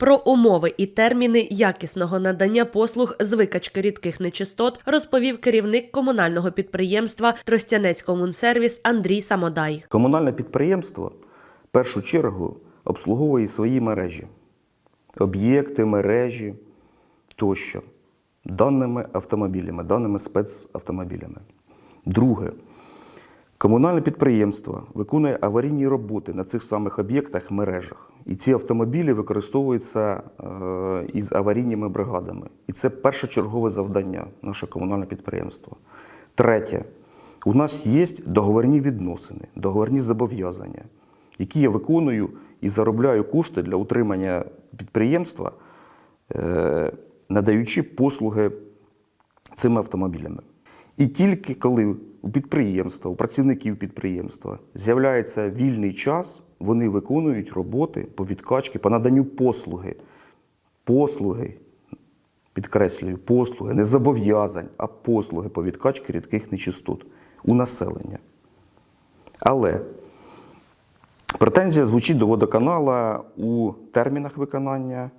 Про умови і терміни якісного надання послуг з викачки рідких нечистот розповів керівник комунального підприємства Тростянецькомунсервіс Андрій Самодай. Комунальне підприємство в першу чергу обслуговує свої мережі, об'єкти, мережі тощо даними автомобілями, даними спецавтомобілями. Друге, комунальне підприємство виконує аварійні роботи на цих самих об'єктах, мережах. І ці автомобілі використовуються е, із аварійними бригадами. І це першочергове завдання наше комунальне підприємство. Третє, у нас є договорні відносини, договорні зобов'язання, які я виконую і заробляю кошти для утримання підприємства, е, надаючи послуги цими автомобілями. І тільки коли у підприємства, у працівників підприємства з'являється вільний час, вони виконують роботи по відкачці, по наданню послуги. Послуги, підкреслюю, послуги, не зобов'язань, а послуги по відкачці рідких нечистот у населення. Але претензія звучить до водоканала у термінах виконання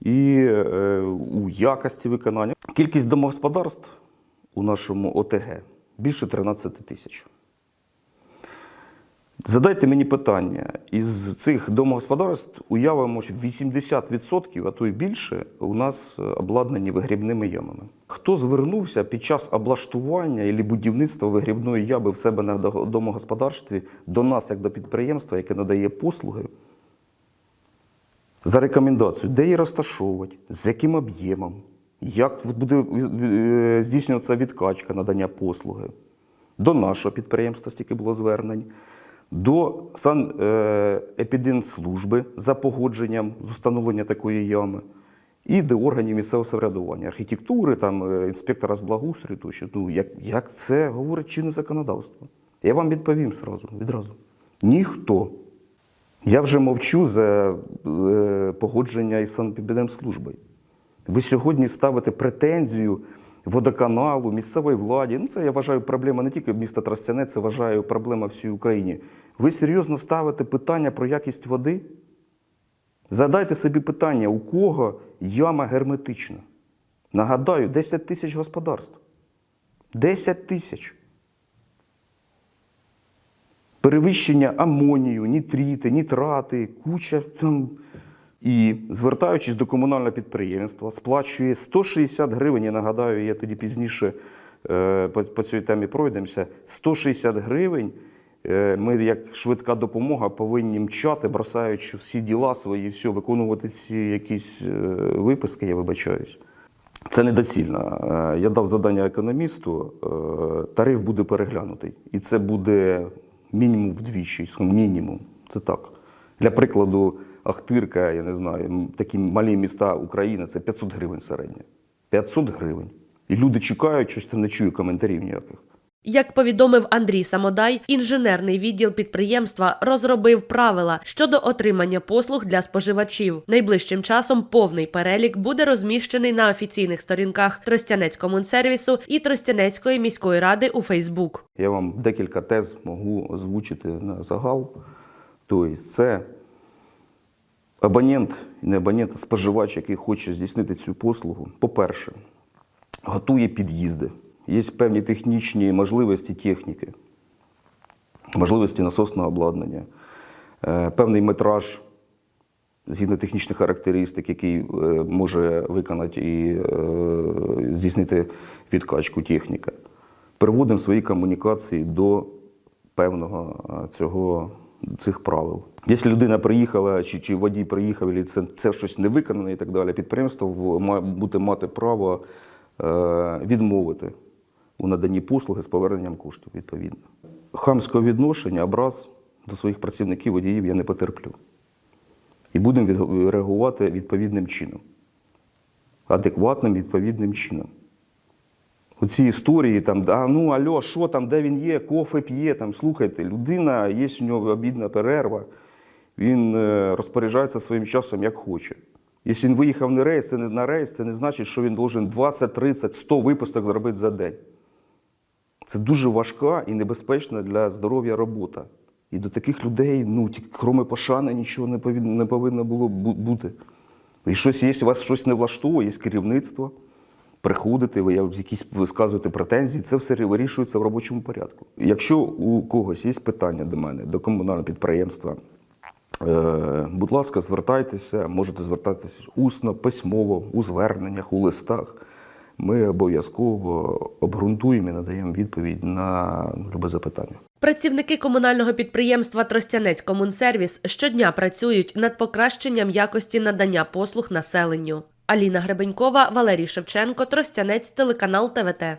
і е, у якості виконання. Кількість домогосподарств у нашому ОТГ більше 13 тисяч. Задайте мені питання, із цих домогосподарств уявимо, що 80%, а то й більше, у нас е, обладнані вигрібними ямами. Хто звернувся під час облаштування і будівництва вигрібної ями в себе на домогосподарстві до нас, як до підприємства, яке надає послуги, за рекомендацією, де її розташовувати, з яким об'ємом, як буде е, здійснюватися відкачка надання послуги. До нашого підприємства стільки було звернень, до санепідемслужби за погодженням з установлення такої ями, і до органів місцевого самоврядування, архітектури, там, е, інспектора з благоустрою тощо. Ну, як, як це говорить чинне законодавство? Я вам відповім сразу, відразу. Ніхто. Я вже мовчу за е, погодження із санепідемслужбою. Ви сьогодні ставите претензію водоканалу, місцевої владі. Ну, це я вважаю проблема не тільки міста Тростяне, це вважаю проблема всій Україні. Ви серйозно ставите питання про якість води? Задайте собі питання, у кого яма герметична. Нагадаю, 10 тисяч господарств. 10 тисяч. Перевищення амонію, нітрити, нітрати, куча там. І, звертаючись до комунального підприємства, сплачує 160 гривень. Я нагадаю, я тоді пізніше е, по, цій темі пройдемося. 160 гривень. е, Ми, як швидка допомога, повинні мчати, бросаючи всі діла свої, все, виконувати ці якісь е, виписки, я вибачаюсь. Це недоцільно. Я дав завдання економісту, тариф буде переглянутий. І це буде мінімум вдвічі, мінімум. Це так. Для прикладу, Ахтирка, я не знаю, такі малі міста України це 500 гривень середня. 500 гривень. І люди чекають, щось там не чую коментарів ніяких. Як повідомив Андрій Самодай, інженерний відділ підприємства розробив правила щодо отримання послуг для споживачів. Найближчим часом повний перелік буде розміщений на офіційних сторінках Тростянецькомунсервісу і Тростянецької міської ради у Фейсбук. Я вам декілька тез можу озвучити на загал. Тобто, це абонент, не абонент, а споживач, який хоче здійснити цю послугу. По-перше, готує під'їзди. Є певні технічні можливості техніки, можливості насосного обладнання, е, певний метраж згідно технічних характеристик, який е, може виконати і е, здійснити відкачку техніка. Переводимо свої комунікації до певного цього, цих правил. Якщо людина приїхала, чи, чи водій приїхав, і це, це щось не виконане і так далі, підприємство має бути мати право е, відмовити у наданні послуги з поверненням коштів відповідно. Хамського відношення, образ до своїх працівників водіїв я не потерплю. І будемо реагувати відповідним чином, адекватним відповідним чином. Оці історії, там, да, ну альо, що там, де він є, кофе п'є, там, слухайте, людина, є в нього обідна перерва, він е, розпоряджається своїм часом як хоче. Якщо він виїхав на рейс, це не на рейс, це не значить, що він должен 20, 30, 100 випусок зробити за день. Це дуже важка і небезпечна для здоров'я робота. І до таких людей, ну, кроме пошани, нічого не повинно, не повинно було бу- бути. І щось є, у вас щось не влаштовує, є керівництво. Приходите, ви якісь висказуєте претензії, це все вирішується в робочому порядку. Якщо у когось є питання до мене, до комунального підприємства, е, будь ласка, звертайтеся, можете звертатися усно, письмово, у зверненнях, у листах. Ми обов'язково обґрунтуємо і надаємо відповідь на любе запитання. Працівники комунального підприємства Тростянець Комунсервіс щодня працюють над покращенням якості надання послуг населенню. Аліна Гребенькова, Валерій Шевченко, Тростянець, телеканал ТВТ.